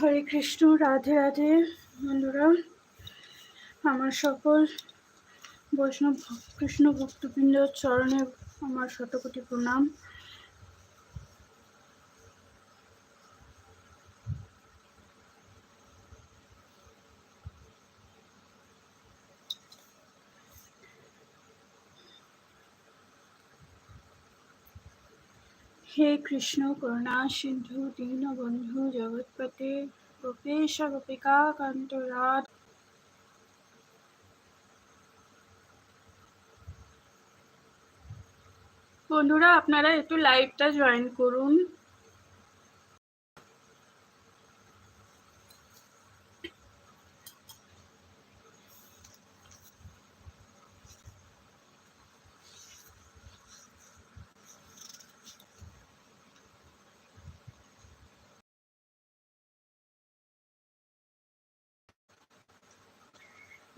হরে কৃষ্ণ রাধে রাধে। বন্ধুরা আমার সকল বৈষ্ণব কৃষ্ণ ভক্তবৃন্দ চরণে আমার শতকোটি প্রণাম। হে কৃষ্ণ, করুণা, সিন্ধু দীনবন্ধু জগৎপতে, গোপেশ, গোপিকা কান্ত রাধ বন্ধুরা, আপনারা একটু লাইভটা জয়েন করুন।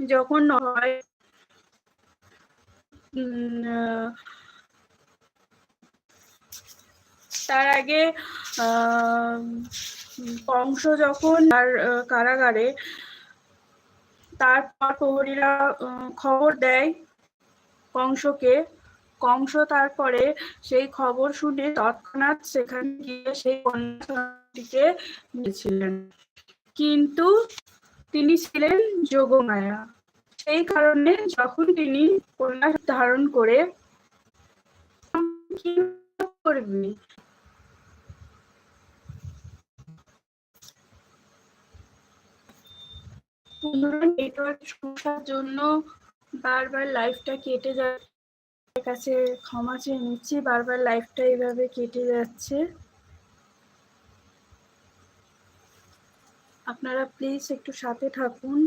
যখন হয় তার আগে কংস যখন তার কারাগারে তারপর প্রহরীরা খবর দেয় কংসকে কংস তারপরে সেই খবর শুনে তৎক্ষণাৎ সেখানে গিয়ে সেই কন্যাটিকে দিয়েছিলেন কিন্তু তিনি ছিলেন যোগমায়া। সেই কারণে যখন তিনি কন্যা ধারণ করে করবি নেটওয়ার্ক জন্য বারবার লাইফটা কেটে যাচ্ছে। কাছে ক্ষমা চেয়ে নিচ্ছি, বারবার লাইফটা এইভাবে কেটে যাচ্ছে। আপনারা প্লিজ একটু সাথে থাকুন।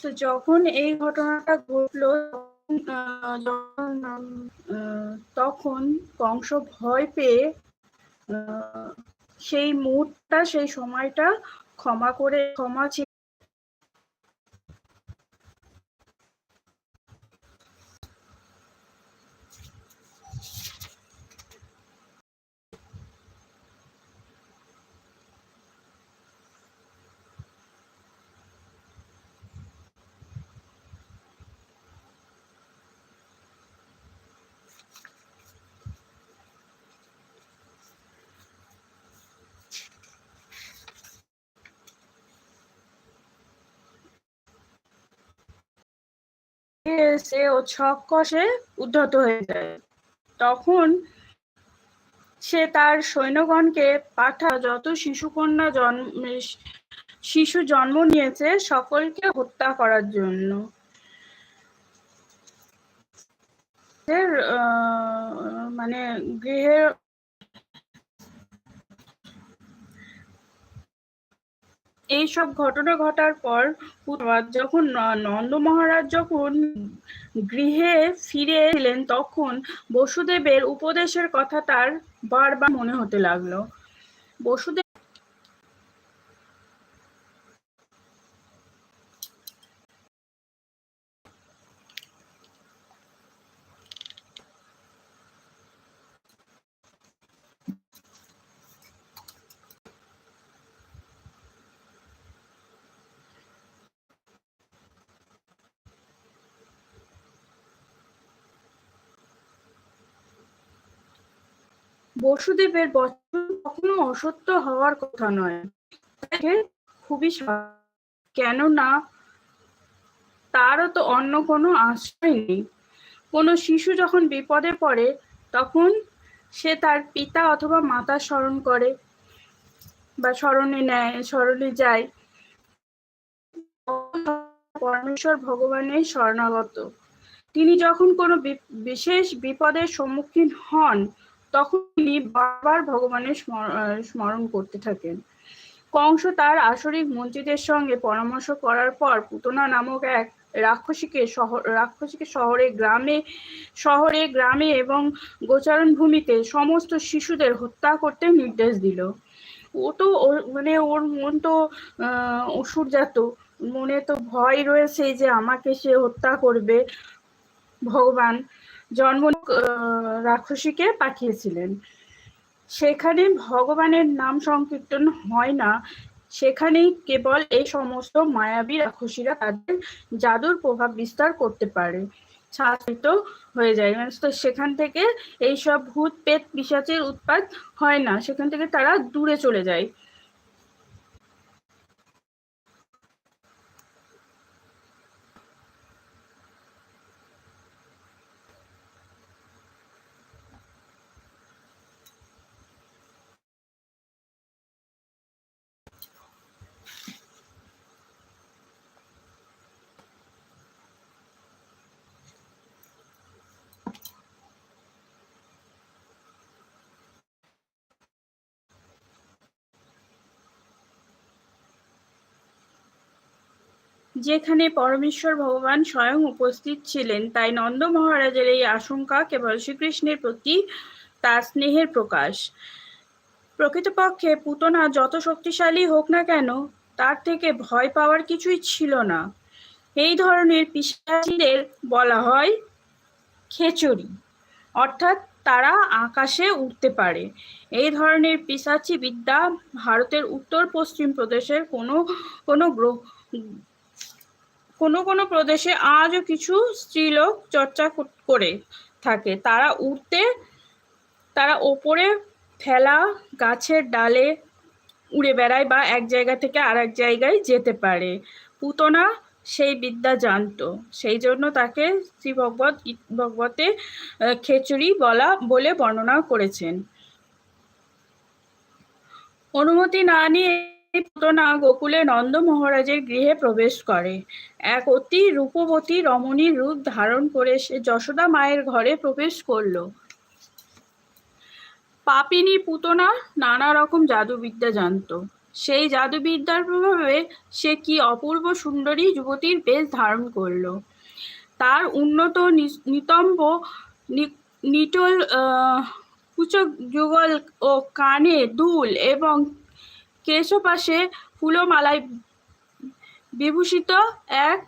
তো যখন এই ঘটনাটা ঘটলো, তখন কংস ভয় পেয়ে সেই মুহূর্তটা, সেই সময়টা ক্ষমা করে, ক্ষমা সে ও ছক কষে উদ্ধত হয়ে যায়। তখন সে তার সৈন্যগণকে পাঠা যত শিশুকন্যা জন্ম, শিশু জন্ম নিয়েছে সকলকে হত্যা করার জন্য। মানে গৃহের এইসব ঘটনা ঘটার পর যখন নন্দ মহারাজ যখন গৃহে ফিরে এলেন, তখন বসুদেবের উপদেশের কথা তার বারবার মনে হতে লাগল। বসুদেব বসুদেবের বচন কখনো অসত্য হওয়ার কথা নয়। খুবই কেননা তারও তো অন্য কোনো আশ্রয় নেই। কোনো শিশু যখন বিপদে পড়ে, তখন সে তার পিতা অথবা মাতা স্মরণ করে বা স্মরণে নেয়, স্মরণে যায়। পরমেশ্বর ভগবানের শরণাগত। তিনি যখন কোনো বিশেষ বিপদের সম্মুখীন হন তখন তিনি বারবার ভগবানের স্মরণ করতে থাকেন। কংস তার আসরিক মন্ত্রীদের সঙ্গে পরামর্শ করার পর পুতনা নামক এক রাক্ষসীকে শহর, রাক্ষসীকে শহরে গ্রামে শহরে গ্রামে এবং গোচারণ ভূমিতে সমস্ত শিশুদের হত্যা করতে নির্দেশ দিল। ও তো মানে ওর মন তো অসুর জাত মনে তো ভয় রয়েছে যে আমাকে সে হত্যা করবে। ভগবান জন্ম রাক্ষসীকে পাঠিয়েছিলেন। সেখানে ভগবানের নাম সংকীর্তন হয় না। সেখানেই কেবল এই সমস্ত মায়াবী রাক্ষসীরা তাদের জাদুর প্রভাব বিস্তার করতে পারে। ছাড়িত হয়ে যায়। মানে তো সেখান থেকে এইসব ভূত পেট পিসাচের উৎপাদ হয় না। সেখান থেকে তারা দূরে চলে যায়। যেখানে পরমেশ্বর ভগবান স্বয়ং উপস্থিত ছিলেন, তাই নন্দ মহারাজের এই আশঙ্কা কেবল শ্রীকৃষ্ণের প্রতি, তার স্নেহের প্রকাশ। প্রকৃতপক্ষে পুতনা যত শক্তিশালী হোক না কেন, তার থেকে ভয় পাওয়ার কিছুই ছিল না। এই ধরনের পিসাচিদের বলা হয় খেচুরি অর্থাৎ তারা আকাশে উঠতে পারে। এই ধরনের পিসাচি বিদ্যা ভারতের উত্তর পশ্চিম প্রদেশের কোনো কোনো গ্রহ কোনো কোনো প্রদেশে আজও কিছু স্ত্রীলোক চর্চা করে থাকে। তারা উঠতে তারা ওপরে ফেলা গাছের ডালে উড়ে বেড়ায় বা এক জায়গা থেকে আর এক জায়গায় যেতে পারে। পুতনা সেই বিদ্যা জানতো। সেই জন্য তাকে শ্রী ভগবত ভগবতে খেচুড়ি বলা, বলে বর্ণনা করেছেন। অনুমতি না নিয়ে পুতনা গোকুলে নন্দ মহারাজের গৃহে প্রবেশ করে। এক অতি রূপবতী রমণীর রূপ ধারণ করে সে যশোদা মায়ের ঘরে প্রবেশ করল। পাপিনী পুতনা নানা রকম জাদুবিদ্যা জানত। সেই জাদুবিদ্যার প্রভাবে সে কি অপূর্ব সুন্দরী যুবতীর বেশ ধারণ করল। তার উন্নত নিতম্ব নিটল কুচক যুগল ও কানে দুল এবং কেশপাশে ফুলমালায় বিভূষিত এক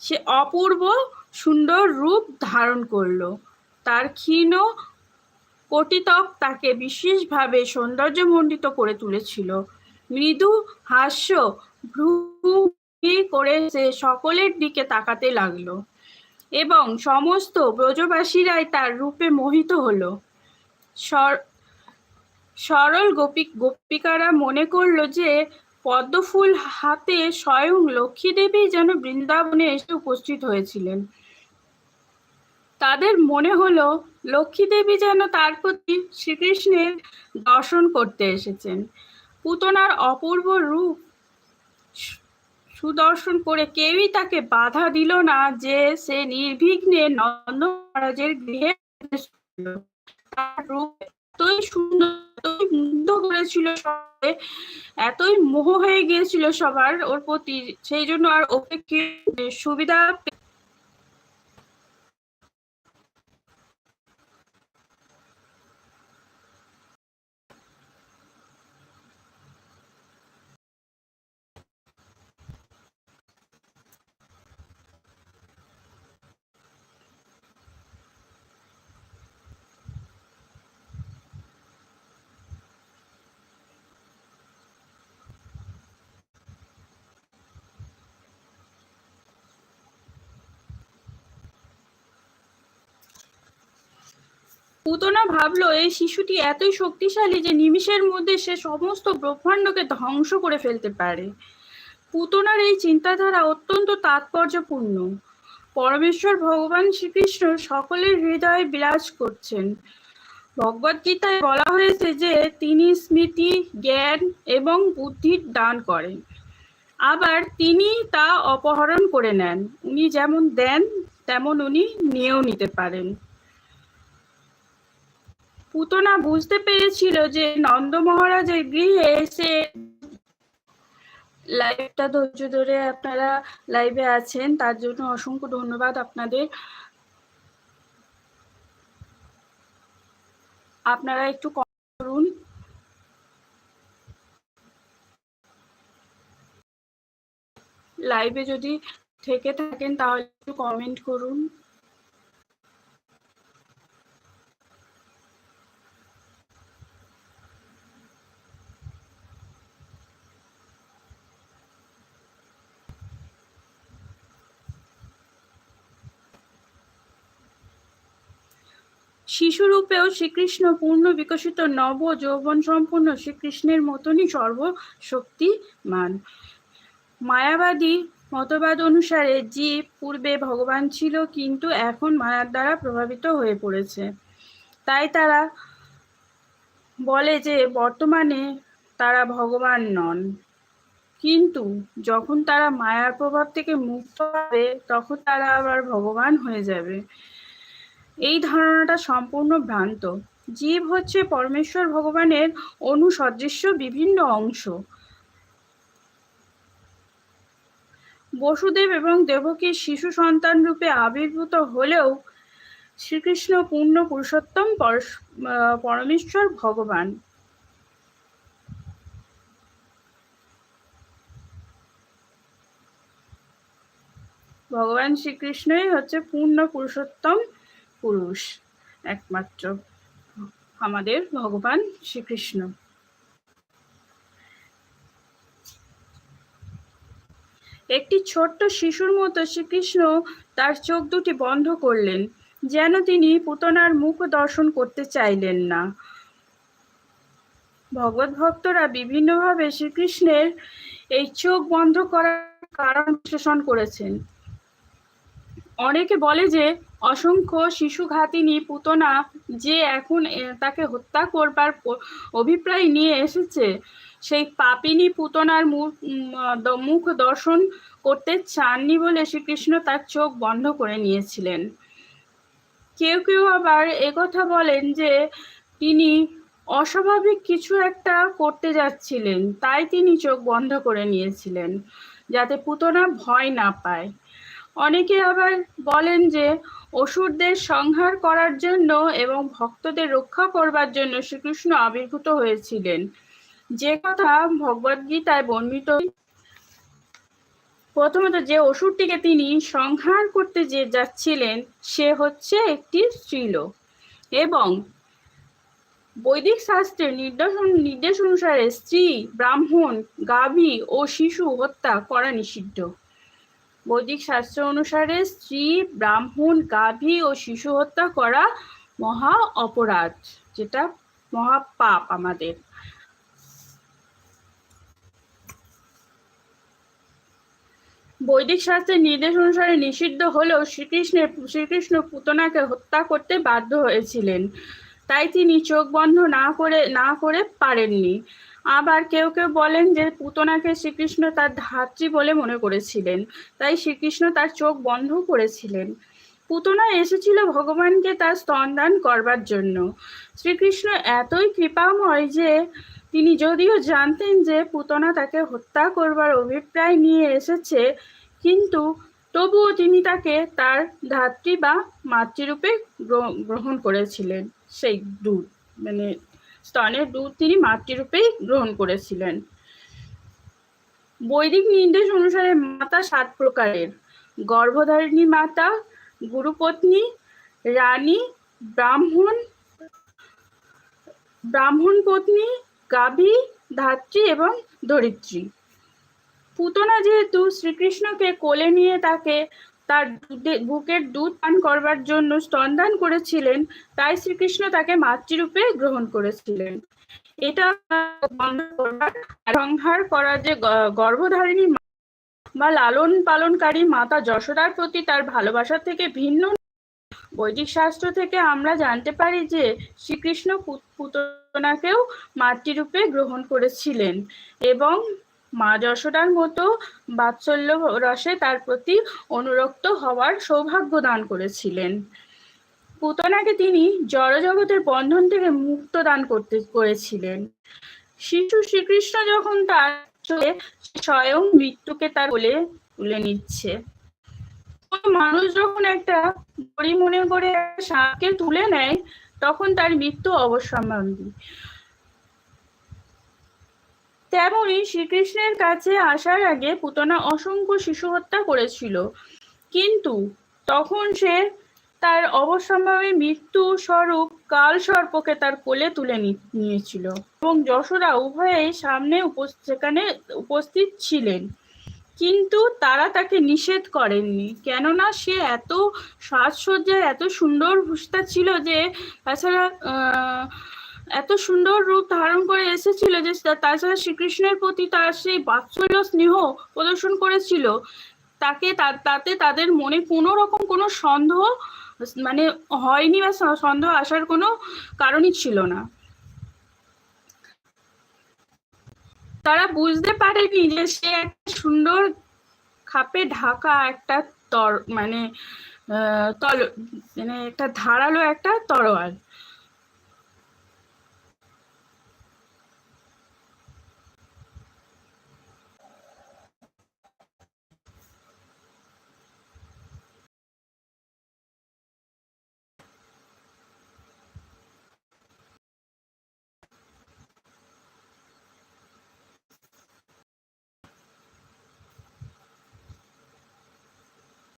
সে অপূর্ব সুন্দর রূপ ধারণ করল। তার ক্ষীণ কটিতক তাকে বিশেষভাবে সৌন্দর্যমণ্ডিত করে তুলেছিল। মৃদু হাস্য ভ্রু করে সে সকলের দিকে তাকাতে লাগল এবং সমস্ত ব্রজবাসীরাই তার রূপে মোহিত হলো। সরল গোপী গোপিকারা মনে করল যে পদ্মফুল হাতে স্বয়ং লক্ষ্মী দেবী যেন বৃন্দাবনে এসে উপস্থিত হয়েছিলেন। তাদের মনে হলো লক্ষ্মী দেবী যেন তার প্রতি শ্রীকৃষ্ণের দর্শন করতে এসেছেন। পুতনার অপূর্ব রূপ সুদর্শন করে কেউই তাকে বাধা দিল না যে সে নির্বিঘ্নে নন্দ মহারাজের গৃহে তার রূপ এতই সুন্দর, এতই মুগ্ধ করেছিল এতই মোহ হয়ে গিয়েছিল সবার ওর প্রতি, সেই জন্য আর ওকে সুবিধা পুতনা ভাবলো, এই শিশুটি এতই শক্তিশালী যে নিমিষের মধ্যে সে সমস্ত ব্রহ্মাণ্ডকে ধ্বংস করে ফেলতে পারে। পুতনার এই চিন্তাধারা অত্যন্ত তাৎপর্যপূর্ণ। পরমেশ্বর ভগবান শ্রীকৃষ্ণ সকলের হৃদয়ে বিরাজ করছেন। ভগবত গীতায় বলা হয়েছে যে তিনি স্মৃতি, জ্ঞান এবং বুদ্ধির দান করেন। আবার তিনি তা অপহরণ করে নেন। উনি যেমন দেন, তেমন উনি নিয়েও নিতে পারেন। পুতনা বুঝতে পেরেছিল যে নন্দ মহারাজের গৃহে এসে লাইভটা ধৈর্য ধরে আপনারা লাইভে আছেন, তার জন্য অসংখ্য ধন্যবাদ আপনাদের। আপনারা একটু করুন। লাইভে যদি থেকে থাকেন তাহলে একটু কমেন্ট করুন। শিশুরূপেও শ্রীকৃষ্ণ পূর্ণ বিকশিত নব যৌবন সম্পন্ন শ্রীকৃষ্ণের মতনই সর্বশক্তিমান। মায়াবাদী মতবাদ অনুসারে জীব পূর্বে ভগবান ছিল, কিন্তু এখন মায়ার দ্বারা প্রভাবিত হয়ে পড়েছে। তাই তারা বলে যে, বর্তমানে তারা ভগবান নন। কিন্তু যখন তারা মায়ার প্রভাব থেকে মুক্ত হবে, তখন তারা আবার ভগবান হয়ে যাবে। এই ধারণাটা সম্পূর্ণ ভ্রান্ত। জীব হচ্ছে পরমেশ্বর ভগবানের অনুসদৃশ্য বিভিন্ন অংশ। বসুদেব এবং দেবকীর শিশু সন্তান রূপে আবির্ভূত হলেও শ্রীকৃষ্ণ পূর্ণ পুরুষোত্তম পরমেশ্বর ভগবান। ভগবান শ্রীকৃষ্ণই হচ্ছে পূর্ণ পুরুষোত্তম পুরুষ, একমাত্র আমাদের ভগবান শ্রীকৃষ্ণ। একটি ছোট্ট শিশুর মতো শ্রীকৃষ্ণ তার চোখ দুটি বন্ধ করলেন, যেন তিনি পুতনার মুখ দর্শন করতে চাইলেন না। ভগবত ভক্তরা বিভিন্নভাবে শ্রীকৃষ্ণের এই চোখ বন্ধ করার কারণ বিশ্লেষণ করেছেন। অনেকে বলে যে অসংখ্য শিশু ঘাতিনী পুতনা যে এখন তাকে হত্যা করবার অভিপ্রায় নিয়ে এসেছে। সেই পাপিনী পুতনার মুখ দর্শন করতে চাননি বলে শ্রীকৃষ্ণ তার চোখ বন্ধ করে নিয়েছিলেন। কেউ কেউ আবার একথা বলেন যে তিনি অস্বাভাবিক কিছু একটা করতে যাচ্ছিলেন, তাই তিনি চোখ বন্ধ করে নিয়েছিলেন, যাতে পুতনা ভয় না পায়। অনেকে আবার বলেন যে অসুরদের সংহার করার জন্য এবং ভক্তদের রক্ষা করবার জন্য শ্রীকৃষ্ণ আবির্ভূত হয়েছিলেন। যে কথা ভগবদ্গীতায় বর্ণিত, প্রথমত যে অসুরটিকে তিনি সংহার করতে যে যাচ্ছিলেন, সে হচ্ছে একটি স্ত্রীলোক এবং বৈদিক শাস্ত্রের নির্দেশ নির্দেশ অনুসারে স্ত্রী, ব্রাহ্মণ, গাভী ও শিশু হত্যা করা নিষিদ্ধ। বৈদিক শাস্ত্র অনুসারে স্ত্রী, ব্রাহ্মণ, গাভী ও শিশু হত্যা করা মহা অপরাধ, যেটা মহা পাপ আমাদের। বৈদিক শাস্ত্রের নির্দেশ অনুসারে নিষিদ্ধ হলেও শ্রীকৃষ্ণের শ্রীকৃষ্ণ পুতনাকে হত্যা করতে বাধ্য হয়েছিলেন। তাই তিনি চোখ বন্ধ না করে না করে পারেননি। আবার কেউ কেউ বলেন যে পুতনাকে শ্রীকৃষ্ণ তার ধাত্রী বলে মনে করেছিলেন। তাই শ্রীকৃষ্ণ তার চোখ বন্ধ করেছিলেন। পুতনা এসেছিল ভগবানকে তার স্তনদান করবার জন্য। শ্রীকৃষ্ণ এতই কৃপাময় যে তিনি যদিও জানতেন যে পুতনা তাকে হত্যা করবার অভিপ্রায় নিয়ে এসেছে, কিন্তু তবুও তিনি তাকে তার ধাত্রী বা মাতৃরূপে গ্রহণ করেছিলেন। সেই দুধ মানে স্তনের দুধ তিনি মাতৃরূপেই গ্রহণ করেছিলেন। বৈদিক নির্দেশ অনুসারে মাতা সাত প্রকারের। গর্ভধারিণী মাতা, গুরুপত্নী, রানী, ব্রাহ্মণ ব্রাহ্মণ পত্নী গাভী, ধাত্রী এবং ধরিত্রী। পুতনা যেহেতু শ্রীকৃষ্ণকে কোলে নিয়ে তাকে তার বুকের দুধ পান করবার জন্য স্তনদান করেছিলেন, তাই শ্রীকৃষ্ণ তাকে মাতৃরূপে গ্রহণ করেছিলেন। এটা সংহার করা যে গর্ভধারিণী বা লালন পালনকারী মাতা যশোদার প্রতি তার ভালোবাসা থেকে ভিন্ন বৈদিক শাস্ত্র থেকে আমরা জানতে পারি যে শ্রীকৃষ্ণ পুতনাকেও মাতৃরূপে গ্রহণ করেছিলেন এবং মা যশোদার মতো বাৎসল্য রসে তার প্রতি অনুরক্ত হওয়ার সৌভাগ্য দান করেছিলেন। পুতনাকে তিনি জড়জগতের বন্ধন থেকে মুক্ত দান করতে করেছিলেন। শিশু শ্রীকৃষ্ণ যখন তার স্বয়ং মৃত্যুকে তার বলে তুলে নিচ্ছে। মানুষ যখন একটা গড়ি মনে করে সাপকে তুলে নেয়, তখন তার মৃত্যু অবশ্যম্ভাবী। তেমনই শ্রীকৃষ্ণের কাছে আসার আগে পুতনা অসংখ্য শিশু হত্যা করেছিল। কিন্তু তখন সে তার অবশ্যম্ভাবী মৃত্যু স্বরূপ কাল সর্পকে তার কোলে তুলে নিয়েছিল এবং যশোদা উভয়েই সামনে সেখানে উপস্থিত ছিলেন। কিন্তু তারা তাকে নিষেধ করেননি। কেননা সে এত সাজসজ্জায়, এত সুন্দর ভুষতা ছিল যে, তাছাড়া এত সুন্দর রূপ ধারণ করে এসেছিল যে তাছাড়া শ্রীকৃষ্ণের প্রতি তার সেই বাৎসল্য স্নেহ প্রদর্শন করেছিল। তাকে তাতে তাদের মনে কোনো রকম কোনো সন্দেহ মানে হয়নি বা সন্দেহ আসার কোনো কারণই ছিল না। তারা বুঝতে পারেনি যে সে একটা সুন্দর খাপে ঢাকা একটা তর মানে তল মানে একটা ধারালো একটা তরোয়াল।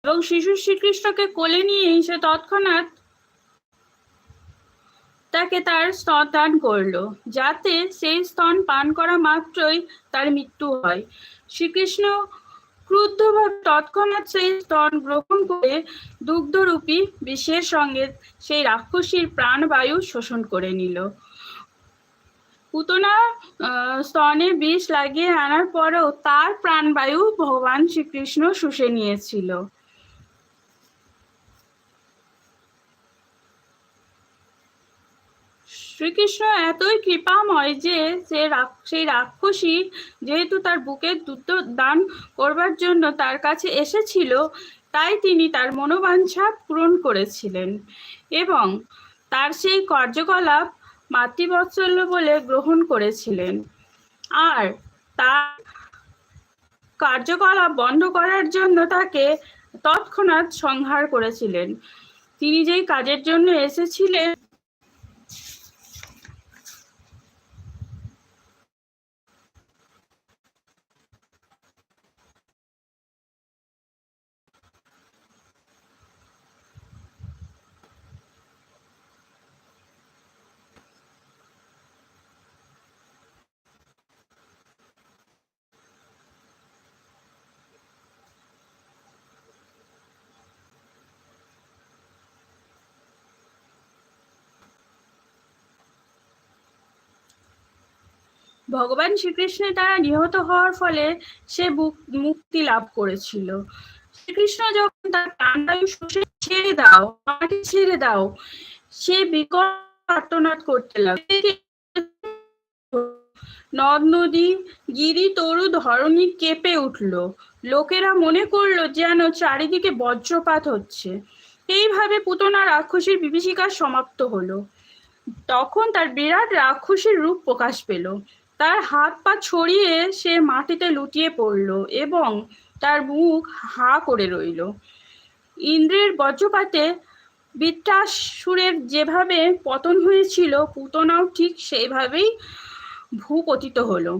এবং শিশু শ্রীকৃষ্ণকে কোলে নিয়েই সে তৎক্ষণাৎ তাকে তার স্তন দান করল, যাতে সেই স্তন পান করা মাত্রই তার মৃত্যু হয়। শ্রীকৃষ্ণ ক্রুদ্ধভাবে তৎক্ষণাৎ সেই স্তন গ্রহণ করে দুগ্ধরূপী বিষের সঙ্গে সেই রাক্ষসীর প্রাণবায়ু শোষণ করে নিল। পুতনা স্তনে বিষ লাগিয়ে আনার পরেও তার প্রাণবায়ু ভগবান শ্রীকৃষ্ণ শুষে নিয়েছিল। শ্রীকৃষ্ণ এতই কৃপাময় যে সে সেই রাক্ষসী যেহেতু তার বুকের দুধ দান করবার জন্য তার কাছে এসেছিল, তাই তিনি তার মনোবাঞ্ছা পূরণ করেছিলেন এবং তার সেই কার্যকলাপ মাতৃবৎসল্য বলে গ্রহণ করেছিলেন। আর তার কার্যকলাপ বন্ধ করার জন্য তাকে তৎক্ষণাৎ সংহার করেছিলেন। তিনি যেই কাজের জন্য এসেছিলেন ভগবান শ্রীকৃষ্ণের দ্বারা নিহত হওয়ার ফলে সে মুক্তি লাভ করেছিল। শ্রীকৃষ্ণ যখন তার প্রাণবায়ু শুষে ছেড়ে দাও, আমাকে ছেড়ে দাও, সে বিকট আর্তনাদ করতে লাগে নদ, নদী, গিরি, তরু, ধরণী কেঁপে উঠল। লোকেরা মনে করল যেন চারিদিকে বজ্রপাত হচ্ছে। এইভাবে পুতনা রাক্ষসীর বিভীষিকা সমাপ্ত হলো। তখন তার বিরাট রাক্ষসীর রূপ প্রকাশ পেল। তার হাত পা ছড়িয়ে সে মাটিতে লুটিয়ে পড়ল এবং তার মুখ হা করে রইল। ইন্দ্রের বজ্রপাতে বিত্তাসুরের যেভাবে পতন হয়েছিল, পুতনাও ঠিক সেইভাবেই ভূপতিত হলো।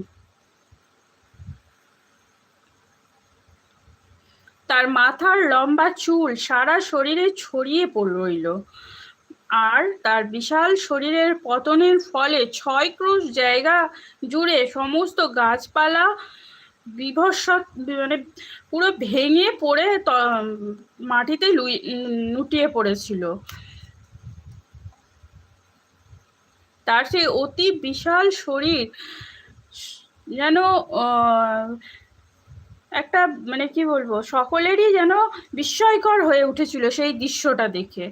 তার মাথার লম্বা চুল সারা শরীরে ছড়িয়ে পড়, রইল। আর তার বিশাল শরীরের পতনের ফলে ছয় ক্রুশ জায়গা জুড়ে সমস্ত গাছপালা বিভৎস মানে পুরো ভেঙে পড়ে মাটিতে লুটিয়ে পড়েছিল। তার সেই অতি বিশাল শরীর যেন একটা মানে কি বলব, সকলেরই যেন বিস্ময়কর হয়ে উঠেছিল সেই দৃশ্যটা দেখে।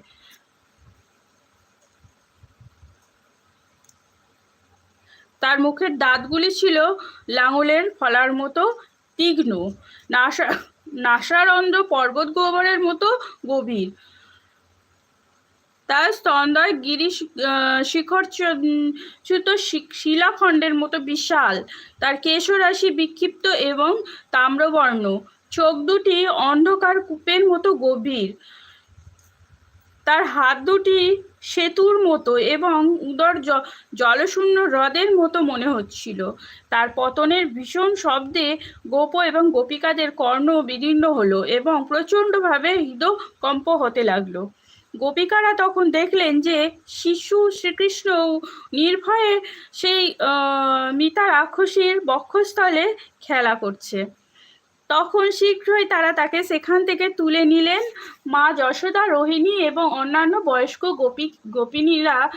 তার মুখের দাঁতগুলি ছিল লাঙলের ফলার মতো তীক্ষ্ণ। নাসা, নাসারন্ধ্র পর্বত গোবরের মতো গভীর। তার স্তন্দয় গিরিশ শিখর চ্যুত শিলাখণ্ডের মতো বিশাল। তার কেশরাশি বিক্ষিপ্ত এবং তাম্রবর্ণ। চোখ দুটি অন্ধকার কূপের মতো গভীর। তার হাত দুটি সেতুর মতো এবং উদর জলশূন্য হ্রদের মতো মনে হচ্ছিল। তার পতনের ভীষণ শব্দে গোপ এবং গোপিকাদের কর্ণ বিদীর্ণ হলো এবং প্রচণ্ডভাবে হৃদকম্প হতে লাগল। গোপিকারা তখন দেখলেন যে শিশু শ্রীকৃষ্ণ নির্ভয়ে সেই মিতা রাক্ষসীর বক্ষস্থলে খেলা করছে। তখন শীঘ্রই তারা তাকে সেখান থেকে তুলে নিলেন। মা যশোদা, রোহিণী এবং অন্যান্য বয়স্ক গোপী, গোপিনীরা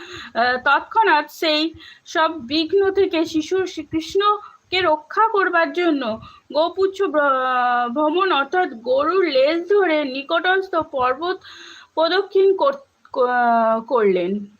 তৎক্ষণাৎ সেই সব বিঘ্ন থেকে শিশু শ্রীকৃষ্ণকে রক্ষা করবার জন্য গোপুচ্ছ ভ্রমণ অর্থাৎ গরুর লেজ ধরে নিকটস্থ পর্বত প্রদক্ষিণ কর- করলেন।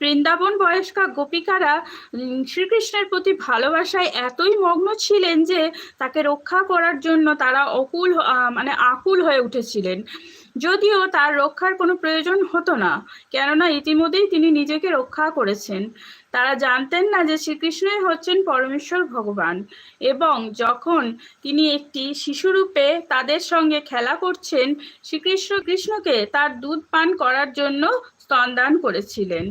বৃন্দাবন বয়স্কা গোপিকারা শ্রীকৃষ্ণের প্রতি ভালোবাসায় এতই মগ্ন ছিলেন যে তাকে রক্ষা করার জন্য তারা অকুল মানে আকুল হয়ে উঠেছিলেন। যদিও তার রক্ষার কোনো প্রয়োজন হতো না, কেননা ইতিমধ্যেই তিনি নিজেকে রক্ষা করেছেন। তারা জানতেন না যে শ্রীকৃষ্ণই হচ্ছেন পরমেশ্বর ভগবান এবং যখন তিনি একটি শিশুরূপে তাদের সঙ্গে খেলা করছেন, শ্রীকৃষ্ণ কৃষ্ণকে তার দুধ পান করার জন্য স্তনদান করেছিলেন।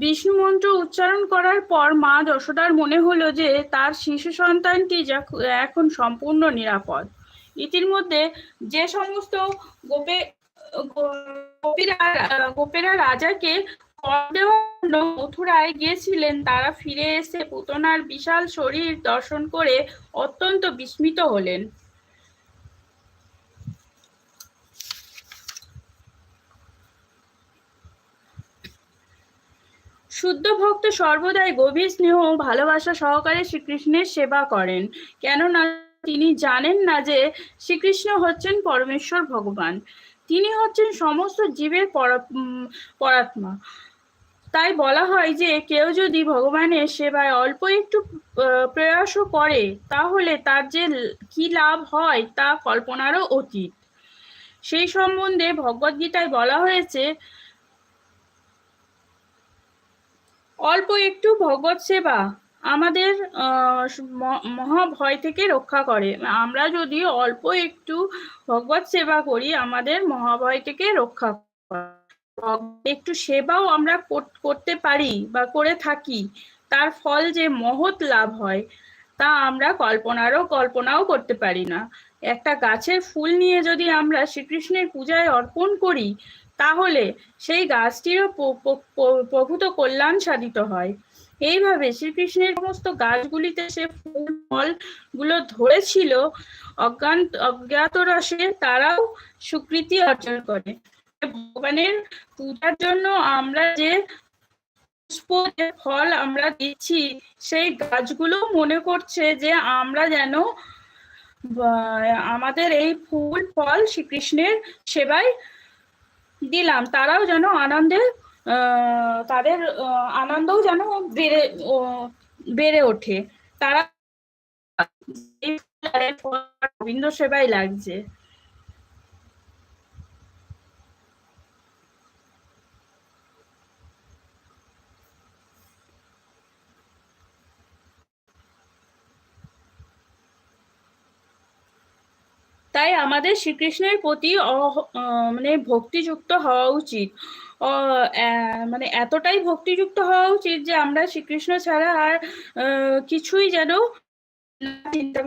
বিষ্ণু মন্ত্র উচ্চারণ করার পর মা যশোদার মনে হলো যে তার শিশু সন্তানটি এখন সম্পূর্ণ নিরাপদ। ইতিমধ্যে যে সমস্ত গোপে, গোপীরা, গোপেরা রাজাকে মথুরায় গিয়েছিলেন, তারা ফিরে এসে পুতনার বিশাল শরীর দর্শন করে অত্যন্ত বিস্মিত হলেন। শুদ্ধ ভক্ত সর্বদাই গভীর স্নেহ ও ভালোবাসা সহকারে শ্রীকৃষ্ণের সেবা করেন। কেননা তিনি জানেন না যে শ্রীকৃষ্ণ হচ্ছেন পরমেশ্বর ভগবান। তিনি হচ্ছেন সমস্ত জীবের পরাত্মা। তাই বলা হয় যে কেউ যদি ভগবানের সেবায় অল্প একটু প্রয়াসও করে, তাহলে তার যে কি লাভ হয় তা কল্পনারও অতীত। সেই সম্বন্ধে ভগবদ্গীতায় বলা হয়েছে অল্প একটু ভগবত সেবা আমাদের মহাভয় থেকে রক্ষা করে। আমরা যদি অল্প একটু ভগবত সেবা করি, আমাদের মহাভয় থেকে রক্ষা একটু সেবাও আমরা করতে পারি বা করে থাকি। তার ফল যে মহৎ লাভ হয়, তা আমরা কল্পনারও কল্পনাও করতে পারি না। একটা গাছের ফুল নিয়ে যদি আমরা শ্রীকৃষ্ণের পূজায় অর্পণ করি তাহলে সেই গাছটিরও প্রভূত কল্যাণ সাধিত হয়। এইভাবে শ্রীকৃষ্ণের সমস্ত গাছগুলিতে সে ফুল, ফলগুলো ধরেছিল, অজ্ঞান, অজ্ঞাত রসে তারাও স্বীকৃতি অর্জন করে। ভগবানের পূজার জন্য আমরা যে পুষ্প, যে ফল আমরা দিচ্ছি, সেই গাছগুলো মনে করছে যে আমরা যেন আমাদের এই ফুল, ফল শ্রীকৃষ্ণের সেবায় দিলাম। তারাও যেন আনন্দে তাদের আনন্দও যেন বেড়ে বেড়ে ওঠে। তারা রবীন্দ্র সেবাই লাগছে। তাই আমাদের শ্রীকৃষ্ণের প্রতি মানে ভক্তিযুক্ত হওয়া উচিত। মানে এতটাই ভক্তিযুক্ত হওয়া উচিত যে আমরা শ্রীকৃষ্ণ ছাড়া আর কিছুই যেন চিন্তা